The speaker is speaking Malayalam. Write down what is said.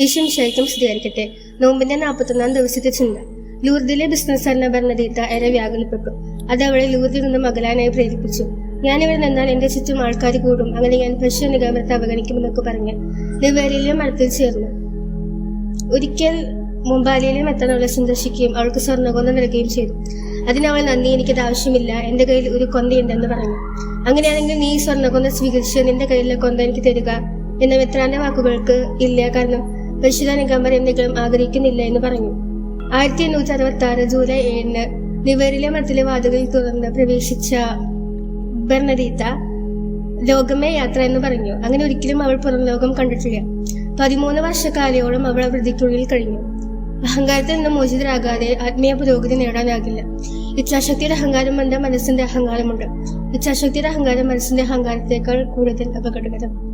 ഈശം ശരിക്കും സ്ഥിരീകരിക്കട്ടെ. നോമ്പിന്റെ നാൽപ്പത്തൊന്നാം ദിവസത്തെ ചിന്ത ലൂർദിലെ ബിസിനസ് എന്ന ഭരണതീത്ത ഏറെ വ്യാകുലപ്പെട്ടു. അത് അവളെ ലൂർദിൽ നിന്നും അകലാനായി പ്രേരിപ്പിച്ചു. ഞാൻ ഇവിടെ നിന്നാൽ എന്റെ ചുറ്റും ആൾക്കാർ കൂടും. അങ്ങനെ ഞാൻ പശു നിഗമനത്തെ അവഗണിക്കുമെന്നൊക്കെ പറഞ്ഞ് ലിവേരിയിലെ മരത്തിൽ ചേർന്നു. ഒരിക്കൽ മുംബാലിയിലെ അവളെ സന്ദർശിക്കുകയും അവൾക്ക് സ്വർണകൊന്ന നൽകുകയും ചെയ്തു. അതിനവൾ നന്ദി എനിക്കത് ആവശ്യമില്ല. എന്റെ കയ്യിൽ ഒരു കൊന്തയുണ്ടെന്ന് പറഞ്ഞു. അങ്ങനെയാണെങ്കിൽ നീ സ്വർണകൊന്ന സ്വീകരിച്ച് നിന്റെ കയ്യിലെ കൊന്ത എനിക്ക് തരിക എന്ന മെത്രാന്റെ വാക്കുകൾക്ക് ഇല്ല കാരണം പരിശുദ്ധ നിഗംബർ എന്തെങ്കിലും ആഗ്രഹിക്കുന്നില്ല എന്ന് പറഞ്ഞു. ആയിരത്തി എണ്ണൂറ്റി അറുപത്തി ആറ് ജൂലൈ ഏഴിന് ലിവറിലെ മരത്തിലെ വാതുകളിൽ തുറന്ന് പ്രവേശിച്ച ബെർണദീത്ത ലോകമേ യാത്ര എന്ന് പറഞ്ഞു. അങ്ങനെ ഒരിക്കലും അവൾ പുറം ലോകം കണ്ടിട്ടില്ല. പതിമൂന്ന് വർഷക്കാലയോളം അവൾ വൃദ്ധിക്കുള്ളിൽ കഴിഞ്ഞു. അഹങ്കാരത്തിൽ നിന്ന് മോചിതരാകാതെ ആത്മീയ പുരോഗതി നേടാനാകില്ല. ഇച്ഛാശക്തിയുടെ അഹങ്കാരം വന്ന മനസ്സിന്റെ അഹങ്കാരമുണ്ട്. ഇച്ഛാശക്തിയുടെ അഹങ്കാരം മനസ്സിന്റെ അഹങ്കാരത്തേക്കാൾ കൂടുതൽ അപകടകരം.